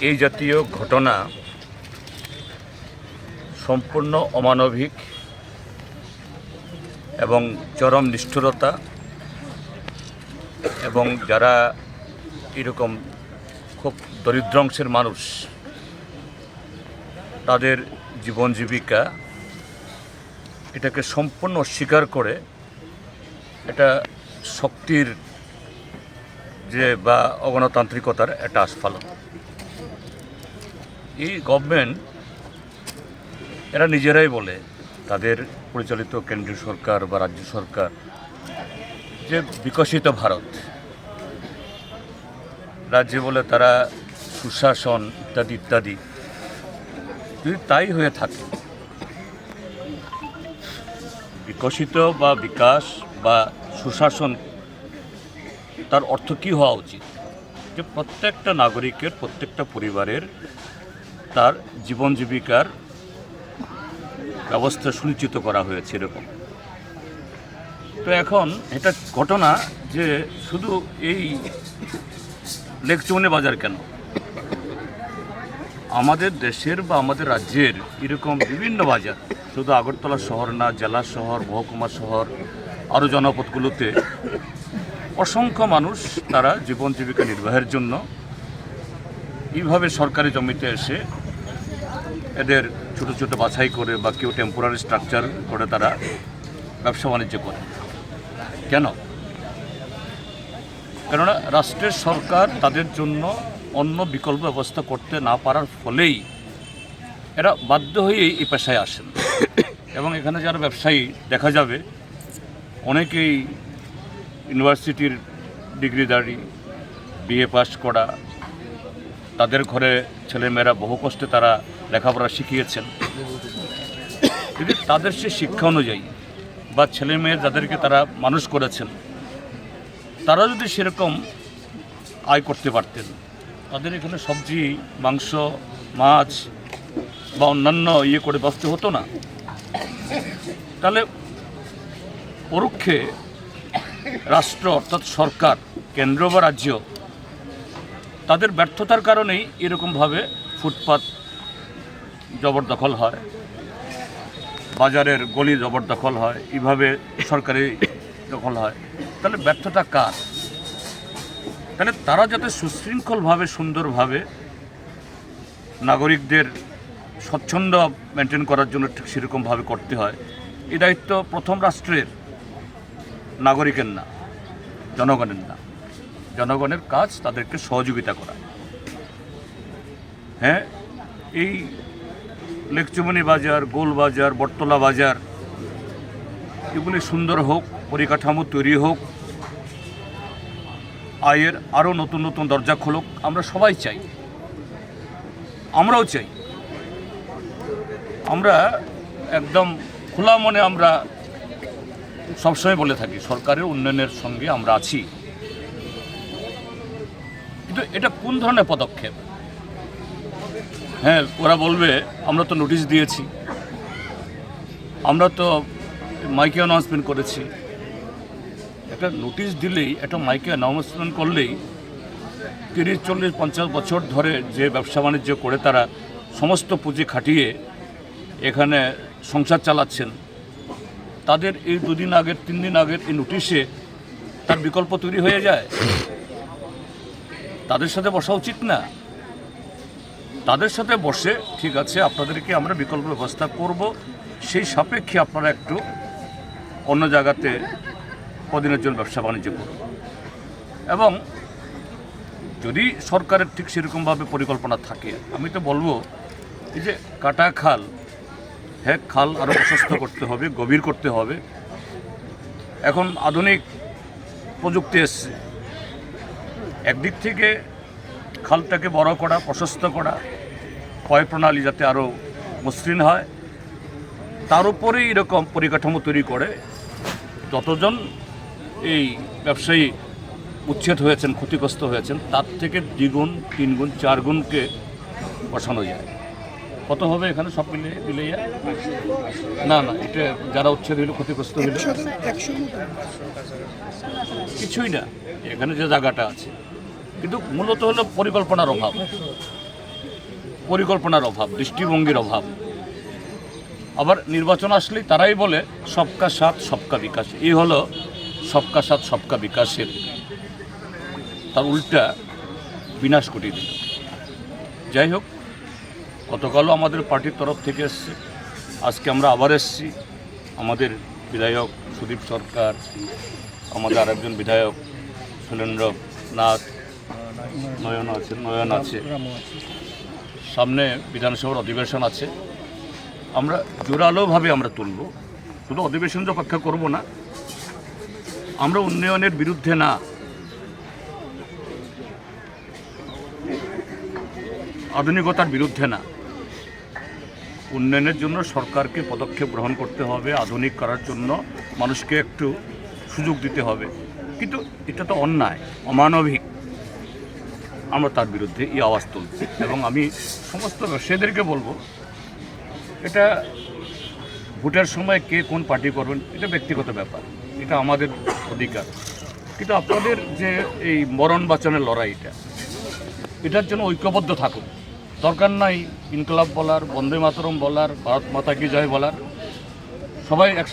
এই জাতীয় ঘটনা সম্পূর্ণ অমানবিক এবং চরম নিষ্ঠুরতা এবং যারা এরকম খুব দরিদ্র অংশের মানুষ, তাদের জীবন জীবিকা এটাকে সম্পূর্ণ অস্বীকার করে এটা শক্তির যে বা অগণতান্ত্রিকতার একটা আস্ফালন। এই গভর্নমেন্ট এরা নিজেরাই বলে, তাদের পরিচালিত কেন্দ্রীয় সরকার বা রাজ্য সরকার, যে বিকশিত ভারত, রাজ্যে বলে তারা সুশাসন ইত্যাদি ইত্যাদি। যদি তাই হয়ে থাকে বিকশিত বা বিকাশ বা সুশাসন, তার অর্থ কী হওয়া উচিত? যে প্রত্যেকটা নাগরিকের, প্রত্যেকটা পরিবারের তার জীবন জীবিকার ব্যবস্থা সুনিশ্চিত করা হয়েছে এরকম। তো এখন এটা ঘটনা যে শুধু এই লেকচৌনে বাজার কেন? আমাদের দেশের বা আমাদের রাজ্যের এরকম বিভিন্ন বাজার, শুধু আগরতলা শহর না, জেলা শহর, মহকুমা শহর আরও জনপদগুলোতে অসংখ্য মানুষ তারা জীবন জীবিকা নির্বাহের জন্য এইভাবে সরকারি জমিতে এসে এদের ছোট ছোট বাছাই করে বা কেউ টেম্পোরারি স্ট্রাকচার করে তারা ব্যবসা বাণিজ্য করে। কেন? কেননা রাষ্ট্রের সরকার তাদের জন্য অন্য বিকল্প ব্যবস্থা করতে না পারার ফলেই এরা বাধ্য হয়েই এই পেশায় আসেন। এবং এখানে যারা ব্যবসায়ী, দেখা যাবে, অনেকেই ইউনিভার্সিটির ডিগ্রি ডিগ্রিধারী, বিএ পাস করা, তাদের ঘরে ছেলেমেয়েরা বহু কষ্টে তারা লেখাপড়া শিখিয়েছেন। যদি তাদের সে শিক্ষা অনুযায়ী বা ছেলে মেয়ে যাদেরকে তারা মানুষ করেছেন, তারা যদি সেরকম আয় করতে পারতেন তাদের এখানে সবজি, মাংস, মাছ বা অন্যান্য ইয়ে করে ব্যস্ত হতো না। তাহলে পরোক্ষে রাষ্ট্র অর্থাৎ সরকার, কেন্দ্র বা রাজ্য তাদের ব্যর্থতার কারণেই এরকমভাবে ফুটপাত জবরদখল হয়, বাজারের গলি জবরদখল হয় এভাবে সরকারি দখল হয়। তাহলে ব্যর্থতা কার? তাহলে তারা যাতে সুশৃঙ্খলভাবে, সুন্দরভাবে নাগরিকদের স্বচ্ছন্দ মেনটেন করার জন্য ঠিক সেরকমভাবে করতে হয়, এই দায়িত্ব প্রথম রাষ্ট্রের নাগরিকের না, জনগণের না। জনগণের কাজ তাদেরকে সহযোগিতা করা। হ্যাঁ এই লেকচুমনি বাজার, গোল বাজার, বটতলা বাজার, এগুলি সুন্দর হোক, পরিকাঠামো তৈরি হোক আয়ের আরও নতুন নতুন দরজা খোলক, আমরা সবাই চাই। আমরাও চাই। আমরা একদম খোলা মনে আমরা সবসময় বলে থাকি, সরকারের উন্নয়নের সঙ্গে আমরা আছি। কিন্তু এটা কোন ধরনের পদক্ষেপ? হ্যাঁ ওরা বলবে, আমরা তো নোটিশ দিয়েছি। আমরা তো মাইকে অ্যানাউন্সমেন্ট করেছি। একটা নোটিশ দিলেই, একটা মাইকে অ্যানাউন্সমেন্ট করলেই তিরিশ, চল্লিশ, পঞ্চাশ বছর ধরে যে ব্যবসা বাণিজ্য করে তারা সমস্ত পুঁজি খাটিয়ে এখানে সংসার চালাচ্ছেন। তাদের এই দুদিন আগের, তিন দিন আগের এই নোটিশে তার বিকল্প তৈরি হয়ে যায়। তাদের সাথে বসা উচিত না। তাদের সাথে বসে, ঠিক আছে, আপনাদেরকে আমরা বিকল্প ব্যবস্থা করব। সেই সাপেক্ষে আপনারা একটু অন্য জায়গাতে কদিনের জন্য ব্যবসা বাণিজ্য করুন এবং যদি সরকারের ঠিক সেরকমভাবে পরিকল্পনা থাকে, আমি তো বলব, এই যে কাটা খাল হ্যাঁ খাল আরও প্রশস্ত করতে হবে, গভীর করতে হবে। এখন আধুনিক প্রযুক্তি এসছে। একদিক থেকে খালটাকে বড় করা, প্রশস্ত করা ক্ষয় প্রণালী যাতে আরও মসৃণ হয়, তার উপরেই এরকম পরিকাঠামো তৈরি করে যতজন এই ব্যবসায়ী উচ্ছেদ হয়েছেন, ক্ষতিগ্রস্ত হয়েছেন, তার থেকে দ্বিগুণ, তিনগুণ চার গুণকে বসানো যায়। কত হবে এখানে সব মিলে মিলে না না, এটা যারা উচ্ছেদ হইল, ক্ষতিগ্রস্ত হইল। কিছুই না, এখানে যে জায়গাটা আছে। কিন্তু মূলত হলো পরিকল্পনার অভাব। পরিকল্পনার অভাব, দৃষ্টিভঙ্গির অভাব। আবার নির্বাচন আসলেই তারাই বলে, সবকা সাথ, সবকা বিকাশ। এই হলো সবকা সাথ, সবকা বিকাশের তার উল্টা বিনাশ ঘটিয়ে দিল। যাই হোক, গতকালও আমাদের পার্টির তরফ থেকে এসছে। আজকে আমরা আবার এসছি। আমাদের বিধায়ক সুদীপ সরকার, আমাদের আরেকজন বিধায়ক সুরেন্দ্র নাথ, নয়ন আছে নয়ন আছে। সামনে বিধানসভার অধিবেশন আছে। আমরা জোরালোভাবে আমরা তুলব। শুধু অধিবেশন অপেক্ষা করব না আমরা উন্নয়নের বিরুদ্ধে না। আধুনিকতার বিরুদ্ধে না। উন্নয়নের জন্য সরকারকে পদক্ষেপ গ্রহণ করতে হবে, আধুনিক করার জন্য মানুষকে একটু সুযোগ দিতে হবে। কিন্তু এটা তো অন্যায়, অমানবিক। আমরা তার বিরুদ্ধে এই আওয়াজ তুলছি এবং আমি সমস্ত ব্যবসায়ীদেরকে বলব, এটা ভোটের সময় কে কোন পার্টি করবেন, এটা ব্যক্তিগত ব্যাপার। এটা আমাদের অধিকার। কিন্তু আপনাদের যে এই মরণ বাঁচানোর লড়াইটা, এটার জন্য ঐক্যবদ্ধ থাকুন। দরকার নাই ইনকলাব বলার, বন্দে মাতরম বলার, ভারত মাতা কি জয় বলার। সবাই একসাথে